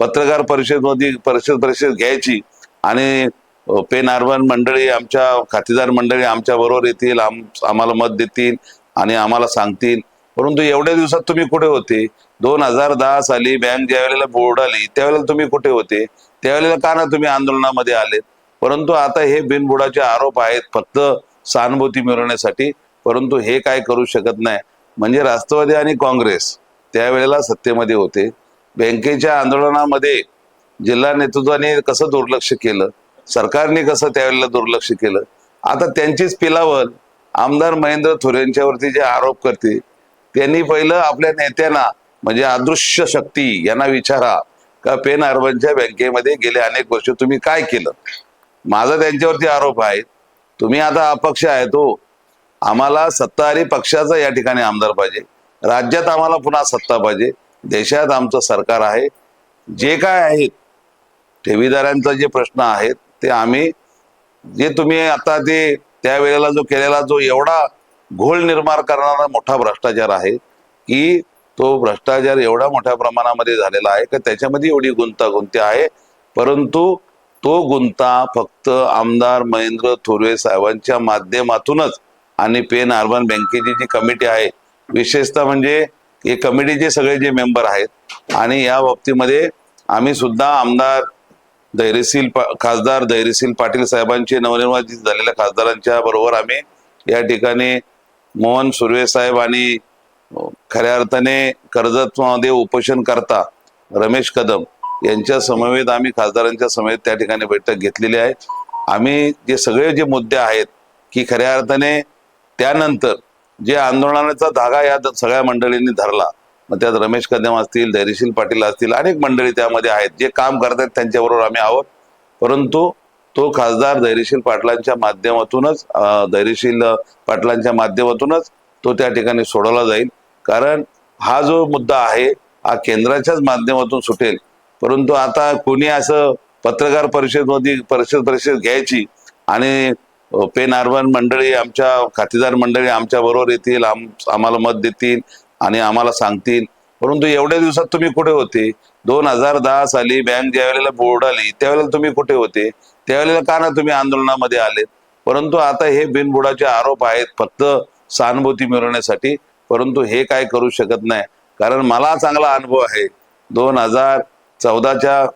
पत्रकार परिषदमध्ये परिषद परिषद घ्यायची आणि पेन अर्बन मंडळी आमच्या खातेदार मंडळी आमच्या बरोबर येतील आम आम्हाला मत देतील आणि आम्हाला सांगतील. परंतु एवढ्या दिवसात तुम्ही कुठे होते? दोन हजार दहा साली बँक ज्या वेळेला बोर्ड आली त्यावेळेला तुम्ही कुठे होते? त्यावेळेला का ना तुम्ही आंदोलनामध्ये आलेत? परंतु आता हे बिनबुडाचे आरोप आहेत फक्त सहानुभूती मिळवण्यासाठी. परंतु हे काय करू शकत नाही. म्हणजे राष्ट्रवादी आणि काँग्रेस त्यावेळेला सत्तेमध्ये होते. बँकेच्या आंदोलनामध्ये जिल्हा नेतृत्वाने कसं दुर्लक्ष केलं? सरकारने कसं त्यावेळेला दुर्लक्ष केलं? आता त्यांचीच पिलावर आमदार महेंद्र थोरेंच्यावरती जे आरोप करते त्यांनी पहिलं आपल्या नेत्यांना म्हणजे अदृश्य शक्ती यांना विचारा का पेन अर्बनच्या बँकेमध्ये गेले अनेक वर्ष तुम्ही काय केलं? माझा त्यांच्यावरती आरोप आहे तुम्ही आता अपक्ष आहे तो हो. आम्हाला सत्ताधारी पक्षाचा या ठिकाणी आमदार पाहिजे. राज्यात आम्हाला पुन्हा सत्ता पाहिजे. देशात आमचं सरकार आहे. जे काय आहेत ठेवीदारांचा जे प्रश्न आहेत ते आम्ही जे तुम्ही आता ते त्यावेळेला जो केलेला जो एवढा घोळ निर्माण करणारा मोठा भ्रष्टाचार आहे की तो भ्रष्टाचार एवढा मोठ्या प्रमाणामध्ये झालेला आहे का त्याच्यामध्ये एवढी गुंतागुंती आहे. परंतु तो गुंता फक्त आमदार महेंद्र थोरवे साहेबांच्या माध्यमातूनच आणि पेन अर्बन बँकेची जी कमिटी आहे विशेषतः म्हणजे हे कमिटीचे सगळे जे मेंबर आहेत आणि या बाबतीमध्ये आम्ही सुद्धा आमदार धैर्यशील पा- खासदार धैर्यशील पाटील साहेबांचे नवनिर्वाचित झालेल्या खासदारांच्या बरोबर आम्ही या ठिकाणी मोहन सुर्वे साहेब आणि खऱ्या अर्थाने कर्जतमध्ये उपोषण करता रमेश कदम यांच्या समवेत आम्ही खासदारांच्या समवेत त्या ठिकाणी बैठक घेतलेली आहे. आम्ही जे सगळे जे मुद्दे आहेत की खऱ्या अर्थाने त्यानंतर जे आंदोलनाचा धागा या सगळ्या मंडळींनी धरला मग त्यात रमेश कदम असतील धैर्यशील पाटील असतील अनेक मंडळी त्यामध्ये आहेत जे काम करतात त्यांच्याबरोबर आम्ही आहोत. परंतु तो खासदार धैर्यशील पाटलांच्या माध्यमातूनच धैर्यशील पाटलांच्या माध्यमातूनच तो त्या ठिकाणी सोडवला जाईल. कारण हा जो मुद्दा आहे हा केंद्राच्याच माध्यमातून सुटेल. परंतु आता कोणी असं पत्रकार परिषदमध्ये परिषद परिषद घ्यायची आणि पेन आर्बन मंडळी आमच्या खातेदार मंडळी आमच्या बरोबर येतील आम आम्हाला मत देतील आणि आम्हाला सांगतील. परंतु एवढ्या दिवसात तुम्ही कुठे होते? दोन हजार दहा साली बँक ज्या वेळेला बोर्ड आली त्यावेळेला तुम्ही कुठे होते? त्यावेळेला का ना तुम्ही आंदोलनामध्ये आले परंतु आता हे बिनबुडाचे आरोप आहेत फक्त सहानुभूती मिळवण्यासाठी. परंतु हे काय करू शकत नाही. कारण मला चांगला अनुभव आहे. दोन हजार चौदाच्या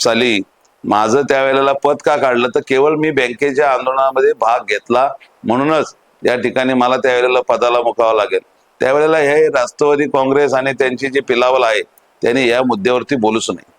साली माझं त्यावेळेला पद का काढलं? तर केवळ मी बँकेच्या आंदोलनामध्ये भाग घेतला म्हणूनच या ठिकाणी मला त्यावेळेला पदाला मुकावं लागेल. त्यावेळेला हे राष्ट्रवादी काँग्रेस आणि त्यांची जी पिलावल आहे त्यांनी या मुद्द्यावरती बोलूच नाही